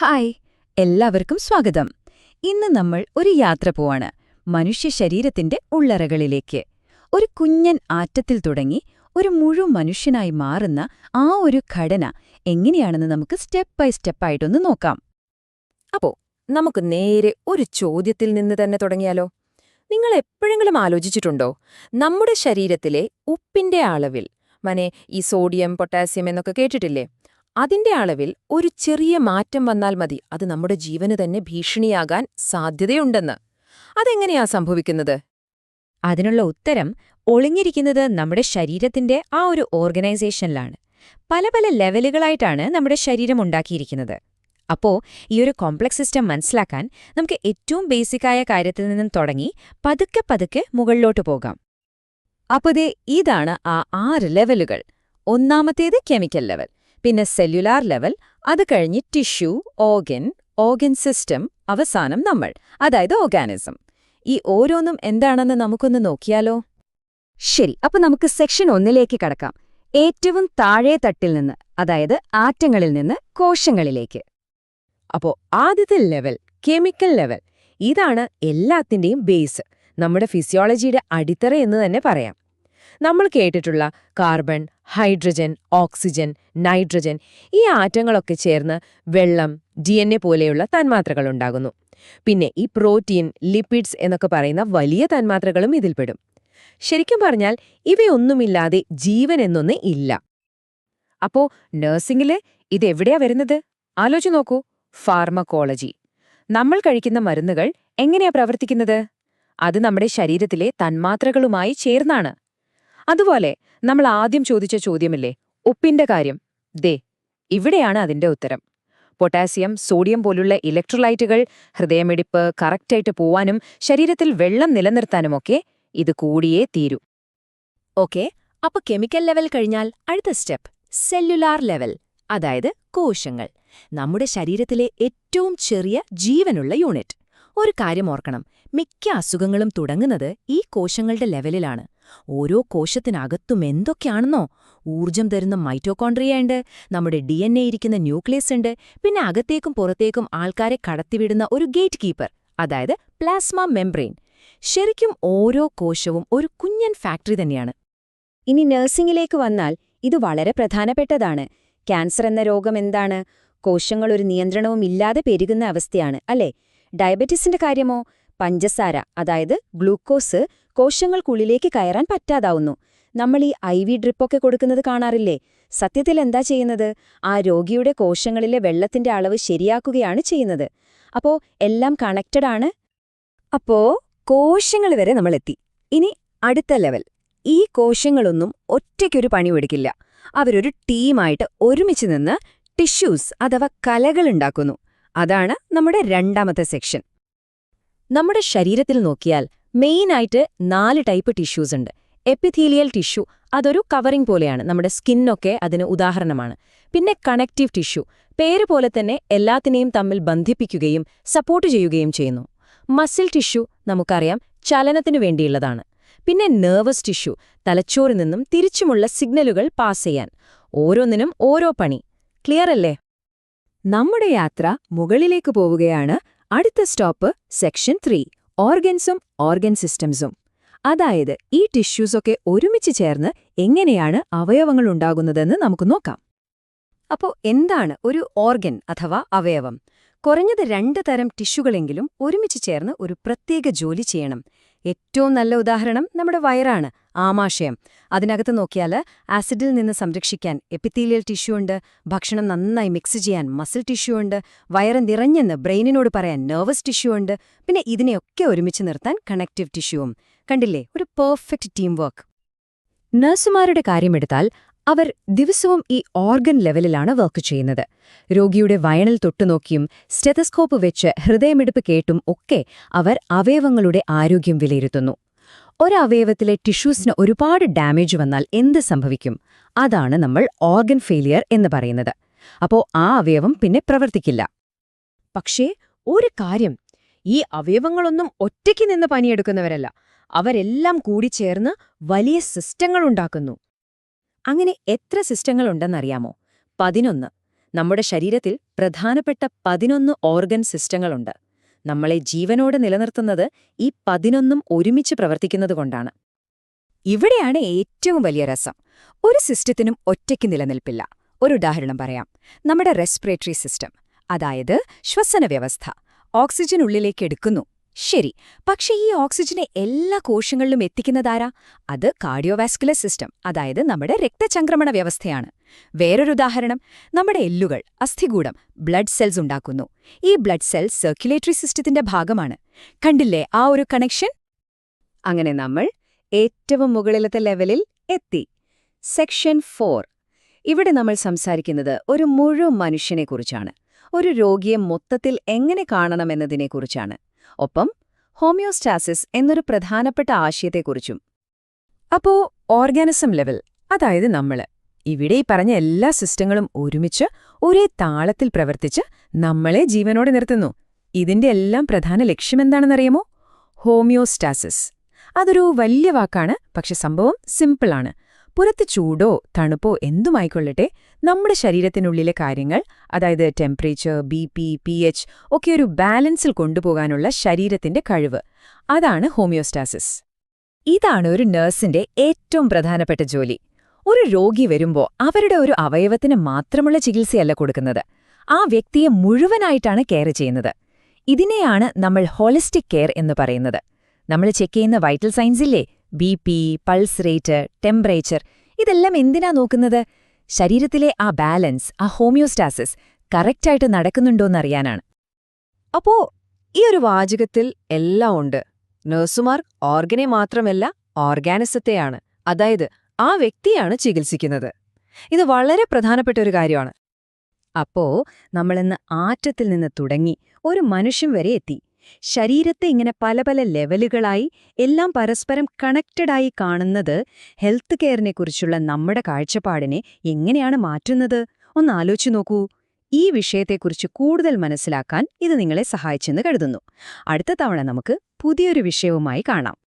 Hi എല്ലാവർക്കും സ്വാഗതം. ഇന്ന് നമ്മൾ ഒരു യാത്ര പോവാണ്. മനുഷ്യ ശരീരത്തിന്റെ ഉള്ളറകളിലേക്ക്. ഒരു കുഞ്ഞൻ ആറ്റത്തിൽ തുടങ്ങി ഒരു മുഴു മനുഷ്യനായി മാറുന്ന ആ ഒരു ഘടന എങ്ങനെയാണെന്ന് നമുക്ക് സ്റ്റെപ്പ് ബൈ സ്റ്റെപ്പായിട്ടൊന്ന് നോക്കാം. അപ്പോ നമുക്ക് നേരെ ഒരു ചോദ്യത്തിൽ നിന്ന് തന്നെ തുടങ്ങിയാലോ? നിങ്ങൾ എപ്പോഴെങ്കിലും ആലോചിച്ചിട്ടുണ്ടോ? നമ്മുടെ ശരീരത്തിലെ ഉപ്പിന്റെ അളവിൽ. മനെ ഈ സോഡിയം പൊട്ടാസ്യം എന്നൊക്കെ കേട്ടിട്ടില്ലേ? അതിന്റെ അളവിൽ ഒരു ചെറിയ മാറ്റം വന്നാൽ മതി. അത് നമ്മുടെ ജീവന് തന്നെ ഭീഷണിയാകാൻ സാധ്യതയുണ്ടെന്ന്. അതെങ്ങനെയാ സംഭവിക്കുന്നത്? അതിനുള്ള ഉത്തരം ഒളിഞ്ഞിരിക്കുന്നത് നമ്മുടെ ശരീരത്തിന്റെ ആ ഒരു ഓർഗനൈസേഷനിലാണ്. പല പല ലെവലുകളായിട്ടാണ് നമ്മുടെ ശരീരം ഉണ്ടാക്കിയിരിക്കുന്നത്. അപ്പോ ഈ ഒരു കോംപ്ലക്സ് സിസ്റ്റം മനസ്സിലാക്കാൻ നമുക്ക് ഏറ്റവും ബേസിക്കായ കാര്യത്തിൽ നിന്നും തുടങ്ങി പതുക്കെ പതുക്കെ മുകളിലോട്ട് പോകാം. അപ്പോൾ ഇതാണ് ആ ആറ് ലെവലുകൾ. ഒന്നാമത്തേത് കെമിക്കൽ ലെവൽ. പിന്നെ സെല്ലുലാർ ലെവൽ അത് കഴിഞ്ഞ് ടിഷ്യൂ ഓർഗൻ ഓർഗൻ സിസ്റ്റം അവസാനം നമ്മൾ അതായത് ഓർഗാനിസം ഈ ഓരോന്നും എന്താണെന്ന് നമുക്കൊന്ന് നോക്കിയാലോ? ശരി അപ്പൊ നമുക്ക് സെക്ഷൻ ഒന്നിലേക്ക് കടക്കാം. ഏറ്റവും താഴെ തട്ടിൽ നിന്ന് അതായത് ആറ്റങ്ങളിൽ നിന്ന് കോശങ്ങളിലേക്ക്. അപ്പോ ആദ്യത്തെ ലെവൽ കെമിക്കൽ ലെവൽ ഇതാണ് എല്ലാത്തിന്റെയും ബേസ് നമ്മുടെ ഫിസിയോളജിയുടെ അടിത്തറ എന്ന് തന്നെ പറയാം. നമ്മൾ കേട്ടിട്ടുള്ള കാർബൺ ഹൈഡ്രജൻ ഓക്സിജൻ നൈട്രജൻ ഈ ആറ്റങ്ങളൊക്കെ ചേർന്ന് വെള്ളം ഡി എൻ എ പോലെയുള്ള തന്മാത്രകൾ ഉണ്ടാകുന്നു. പിന്നെ ഈ പ്രോട്ടീൻ ലിപ്പിഡ്സ് എന്നൊക്കെ പറയുന്ന വലിയ തന്മാത്രകളും ഇതിൽപ്പെടും. ശരിക്കും പറഞ്ഞാൽ ഇവയൊന്നുമില്ലാതെ ജീവൻ എന്നൊന്ന് ഇല്ല. അപ്പോ നഴ്സിംഗിൽ ഇതെവിടെയാ വരുന്നത്? ആലോചിച്ച് നോക്കൂ. ഫാർമക്കോളജി. നമ്മൾ കഴിക്കുന്ന മരുന്നുകൾ എങ്ങനെയാ പ്രവർത്തിക്കുന്നത്? അത് നമ്മുടെ ശരീരത്തിലെ തന്മാത്രകളുമായി ചേർന്നാണ്. അതുപോലെ നമ്മൾ ആദ്യം ചോദിച്ച ചോദ്യമില്ലേ? ഉപ്പിന്റെ കാര്യം. ദേ ഇവിടെയാണ് അതിന്റെ ഉത്തരം. പൊട്ടാസ്യം സോഡിയം പോലുള്ള ഇലക്ട്രോലൈറ്റുകൾ ഹൃദയമിടിപ്പ് കറക്റ്റായിട്ട് പോവാനും ശരീരത്തിൽ വെള്ളം നിലനിർത്താനുമൊക്കെ ഇത് കൂടിയേ തീരൂ. ഓക്കെ അപ്പൊ കെമിക്കൽ ലെവൽ കഴിഞ്ഞാൽ അടുത്ത സ്റ്റെപ്പ് സെല്ലുലാർ ലെവൽ അതായത് കോശങ്ങൾ. നമ്മുടെ ശരീരത്തിലെ ഏറ്റവും ചെറിയ ജീവനുള്ള യൂണിറ്റ്. ഒരു കാര്യം ഓർക്കണം മിക്ക അസുഖങ്ങളും തുടങ്ങുന്നത് ഈ കോശങ്ങളുടെ ലെവലിലാണ്. ഓരോ കോശത്തിനകത്തും എന്തൊക്കെയാണെന്നോ? ഊർജം തരുന്ന മൈറ്റോകോൺട്രിയ ഉണ്ട് നമ്മുടെ ഡി എൻ എ ഇരിക്കുന്ന ന്യൂക്ലിയസ് ഉണ്ട് പിന്നെ അകത്തേക്കും പുറത്തേക്കും ആൾക്കാരെ കടത്തിവിടുന്ന ഒരു ഗേറ്റ് കീപ്പർ അതായത് പ്ലാസ്മ മെംബ്രെയിൻ. ശരിക്കും ഓരോ കോശവും ഒരു കുഞ്ഞൻ ഫാക്ടറി തന്നെയാണ്. ഇനി നഴ്സിംഗിലേക്ക് വന്നാൽ ഇത് വളരെ പ്രധാനപ്പെട്ടതാണ്. ക്യാൻസർ എന്ന രോഗം എന്താണ്? കോശങ്ങൾ ഒരു നിയന്ത്രണവും ഇല്ലാതെ പെരുകുന്ന അവസ്ഥയാണ് അല്ലേ? ഡയബറ്റിസിന്റെ കാര്യമോ? പഞ്ചസാര അതായത് ഗ്ലൂക്കോസ് കോശങ്ങൾക്കുള്ളിലേക്ക് കയറാൻ പറ്റാതാവുന്നു. നമ്മൾ ഈ ഐ വി ഡ്രിപ്പൊക്കെ കൊടുക്കുന്നത് കാണാറില്ലേ? സത്യത്തിൽ എന്താ ചെയ്യുന്നത്? ആ രോഗിയുടെ കോശങ്ങളിലെ വെള്ളത്തിന്റെ അളവ് ശരിയാക്കുകയാണ് ചെയ്യുന്നത്. അപ്പോ എല്ലാം കണക്റ്റഡ് ആണ്. അപ്പോ കോശങ്ങൾ വരെ നമ്മളെത്തി ഇനി അടുത്ത ലെവൽ ഈ കോശങ്ങളൊന്നും ഒറ്റയ്ക്കൊരു പണിയെടുക്കില്ല അവരൊരു ടീമായിട്ട് ഒരുമിച്ച് നിന്ന് ടിഷ്യൂസ് അഥവാ കലകളുണ്ടാക്കുന്നു അതാണ് നമ്മുടെ രണ്ടാമത്തെ സെക്ഷൻ നമ്മുടെ ശരീരത്തിൽ നോക്കിയാൽ മെയിനായിട്ട് നാല് ടൈപ്പ് ടിഷ്യൂസ് ഉണ്ട്. എപ്പിഥീലിയൽ ടിഷ്യൂ അതൊരു കവറിംഗ് പോലെയാണ്. നമ്മുടെ സ്കിന്നൊക്കെ അതിന് ഉദാഹരണമാണ്. പിന്നെ കണക്റ്റീവ് ടിഷ്യൂ പേര് പോലെ തന്നെ എല്ലാത്തിനെയും തമ്മിൽ ബന്ധിപ്പിക്കുകയും സപ്പോർട്ട് ചെയ്യുകയും ചെയ്യുന്നു. മസിൽ ടിഷ്യൂ നമുക്കറിയാം ചലനത്തിനു വേണ്ടിയുള്ളതാണ്. പിന്നെ നെർവസ് ടിഷ്യൂ തലച്ചോറിൽ നിന്നും തിരിച്ചുമുള്ള സിഗ്നലുകൾ പാസ് ചെയ്യാൻ. ഓരോന്നിനും ഓരോ പണി. ക്ലിയർ അല്ലേ? നമ്മുടെ യാത്ര മുകളിലേക്ക് പോവുകയാണ് അടുത്ത സ്റ്റോപ്പ് സെക്ഷൻ ത്രീ ഓർഗൻസും ഓർഗൻ സിസ്റ്റംസും. അതായത് ഈ ടിഷ്യൂസൊക്കെ ഒരുമിച്ച് ചേർന്ന് എങ്ങനെയാണ് അവയവങ്ങൾ ഉണ്ടാകുന്നതെന്ന് നമുക്ക് നോക്കാം. അപ്പോൾ എന്താണ് ഒരു ഓർഗൻ അഥവാ അവയവം? കുറഞ്ഞത് രണ്ട് തരം ടിഷ്യൂകളെങ്കിലും ഒരുമിച്ച് ചേർന്ന് ഒരു പ്രത്യേക ജോലി ചെയ്യണം. ഏറ്റവും നല്ല ഉദാഹരണം നമ്മുടെ വയറാണ്. ആമാശയം. അതിനകത്ത് നോക്കിയാൽ ആസിഡിൽ നിന്ന് സംരക്ഷിക്കാൻ എപ്പിത്തീലിയൽ ടിഷ്യൂ ഉണ്ട്. ഭക്ഷണം നന്നായി മിക്സ് ചെയ്യാൻ മസിൽ ടിഷ്യൂ ഉണ്ട്. വയറ് നിറഞ്ഞെന്ന് ബ്രെയിനിനോട് പറയാൻ നെർവസ് ടിഷ്യൂ ഉണ്ട്. പിന്നെ ഇതിനെയൊക്കെ ഒരുമിച്ച് നിർത്താൻ കണക്റ്റീവ് ടിഷ്യൂവും കണ്ടില്ലേ? ഒരു പെർഫെക്റ്റ് ടീം വർക്ക് നഴ്സുമാരുടെ കാര്യമെടുത്താൽ അവർ ദിവസവും ഈ ഓർഗൻ ലെവലിലാണ് വർക്ക് ചെയ്യുന്നത്. രോഗിയുടെ വയണൽ തൊട്ടുനോക്കിയും സ്റ്റെതസ്കോപ്പ് വെച്ച് ഹൃദയമെടുപ്പ് കേട്ടും ഒക്കെ അവർ അവയവങ്ങളുടെ ആരോഗ്യം വിലയിരുത്തുന്നു. ഒരവയവത്തിലെ ടിഷ്യൂസിന് ഒരുപാട് ഡാമേജ് വന്നാൽ എന്ത് സംഭവിക്കും? അതാണ് നമ്മൾ ഓർഗൻ ഫെയിലിയർ എന്ന് പറയുന്നത്. അപ്പോ ആ അവയവം പിന്നെ പ്രവർത്തിക്കില്ല. പക്ഷേ ഒരു കാര്യം. ഈ അവയവങ്ങളൊന്നും ഒറ്റയ്ക്ക് നിന്ന് പണിയെടുക്കുന്നവരല്ല. അവരെല്ലാം കൂടി ചേർന്ന് വലിയ സിസ്റ്റങ്ങൾ ഉണ്ടാക്കുന്നു. അങ്ങനെ എത്ര സിസ്റ്റങ്ങൾ ഉണ്ടെന്നറിയാമോ? പതിനൊന്ന്. നമ്മുടെ ശരീരത്തിൽ പ്രധാനപ്പെട്ട പതിനൊന്ന് ഓർഗൻ സിസ്റ്റങ്ങളുണ്ട്. നമ്മളെ ജീവനോടെ നിലനിർത്തുന്നത് ഈ പതിനൊന്നും ഒരുമിച്ച് പ്രവർത്തിക്കുന്നതുകൊണ്ടാണ് ഇവിടെയാണ് ഏറ്റവും വലിയ രസം. ഒരു സിസ്റ്റത്തിനും ഒറ്റയ്ക്ക് നിലനിൽപ്പില്ല. ഒരു ഉദാഹരണം പറയാം. നമ്മുടെ റെസ്പിറേറ്ററി സിസ്റ്റം അതായത് ശ്വസന വ്യവസ്ഥ ഓക്സിജൻ ഉള്ളിലേക്ക് എടുക്കുന്നു. ശരി പക്ഷെ ഈ ഓക്സിജനെ എല്ലാ കോശങ്ങളിലും എത്തിക്കുന്നതാരാ? അത് കാർഡിയോവാസ്കുലർ സിസ്റ്റം അതായത് നമ്മുടെ രക്തചംക്രമണ വ്യവസ്ഥയാണ്. വേറൊരു ഉദാഹരണം നമ്മുടെ എല്ലുകൾ അസ്ഥികൂടം ബ്ലഡ് സെൽസ് ഉണ്ടാക്കുന്നു. ഈ ബ്ലഡ് സെൽസ് സർക്കുലേറ്ററി സിസ്റ്റത്തിന്റെ ഭാഗമാണ്. കണ്ടില്ലേ ആ ഒരു കണക്ഷൻ? അങ്ങനെ നമ്മൾ ഏറ്റവും മുകളിലത്തെ ലെവലിൽ എത്തി. Section four. ഇവിടെ നമ്മൾ സംസാരിക്കുന്നത് ഒരു മുഴുവൻ മനുഷ്യനെക്കുറിച്ചാണ് ഒരു രോഗിയെ മൊത്തത്തിൽ എങ്ങനെ കാണണമെന്നതിനെക്കുറിച്ചാണ് ഒപ്പം ഹോമിയോസ്റ്റാസിസ് എന്നൊരു പ്രധാനപ്പെട്ട ആശയത്തെക്കുറിച്ചും. അപ്പോ ഓർഗാനിസം ലെവൽ അതായത് നമ്മൾ ഇവിടെ ഈ പറഞ്ഞ എല്ലാ സിസ്റ്റങ്ങളും ഒരുമിച്ച് ഒരേ താളത്തിൽ പ്രവർത്തിച്ച് നമ്മളെ ജീവനോടെ നിർത്തുന്നു. ഇതിന്റെ എല്ലാം പ്രധാന ലക്ഷ്യമെന്താണെന്നറിയാമോ ഹോമിയോസ്റ്റാസിസ്. അതൊരു വലിയ വാക്കാണ് പക്ഷെ സംഭവം സിമ്പിളാണ്. പുറത്ത് ചൂടോ തണുപ്പോ എന്തുമായിക്കൊള്ളട്ടെ നമ്മുടെ ശരീരത്തിനുള്ളിലെ കാര്യങ്ങൾ അതായത് temperature B P P H ഒക്കെ ഒരു ബാലൻസിൽ കൊണ്ടുപോകാനുള്ള ശരീരത്തിന്റെ കഴിവ്. അതാണ് ഹോമിയോസ്റ്റാസിസ് ഇതാണ് ഒരു നഴ്സിന്റെ ഏറ്റവും പ്രധാനപ്പെട്ട ജോലി. ഒരു രോഗി വരുമ്പോൾ അവരുടെ ഒരു അവയവത്തിന് മാത്രമുള്ള ചികിത്സയല്ല കൊടുക്കുന്നത്. ആ വ്യക്തിയെ മുഴുവനായിട്ടാണ് കെയർ ചെയ്യുന്നത്. ഇതിനെയാണ് നമ്മൾ ഹോളിസ്റ്റിക് കെയർ എന്ന് പറയുന്നത്. നമ്മൾ ചെക്ക് ചെയ്യുന്ന വൈറ്റൽ സൈൻസ് ഇല്ലേ? B P pulse rate temperature ഇതെല്ലാം എന്തിനാ നോക്കുന്നത്? ശരീരത്തിലെ ആ ബാലൻസ് ആ ഹോമിയോസ്റ്റാസിസ് കറക്റ്റായിട്ട് നടക്കുന്നുണ്ടോന്നറിയാനാണ്. അപ്പോ ഈ ഒരു വാചകത്തിൽ എല്ലാം ഉണ്ട്. നഴ്സുമാർ ഓർഗനെ മാത്രമല്ല ഓർഗാനിസത്തെയാണ് അതായത് ആ വ്യക്തിയാണ് ചികിത്സിക്കുന്നത്. ഇത് വളരെ പ്രധാനപ്പെട്ട ഒരു കാര്യമാണ്. അപ്പോ നമ്മളിന്ന് ആറ്റത്തിൽ നിന്ന് തുടങ്ങി ഒരു മനുഷ്യൻ വരെ എത്തി. ശരീരത്തെ ഇങ്ങനെ പല പല ലെവലുകളായി എല്ലാം പരസ്പരം കണക്റ്റഡായി കാണുന്നത് ഹെൽത്ത് കെയറിനെ കുറിച്ചുള്ള നമ്മുടെ കാഴ്ചപ്പാടിനെ എങ്ങനെയാണ് മാറ്റുന്നത്? ഒന്ന് ആലോചിച്ചു നോക്കൂ. ഈ വിഷയത്തെക്കുറിച്ച് കൂടുതൽ മനസ്സിലാക്കാൻ ഇത് നിങ്ങളെ സഹായിച്ചെന്ന് കരുതുന്നു. അടുത്ത തവണ നമുക്ക് പുതിയൊരു വിഷയവുമായി കാണാം.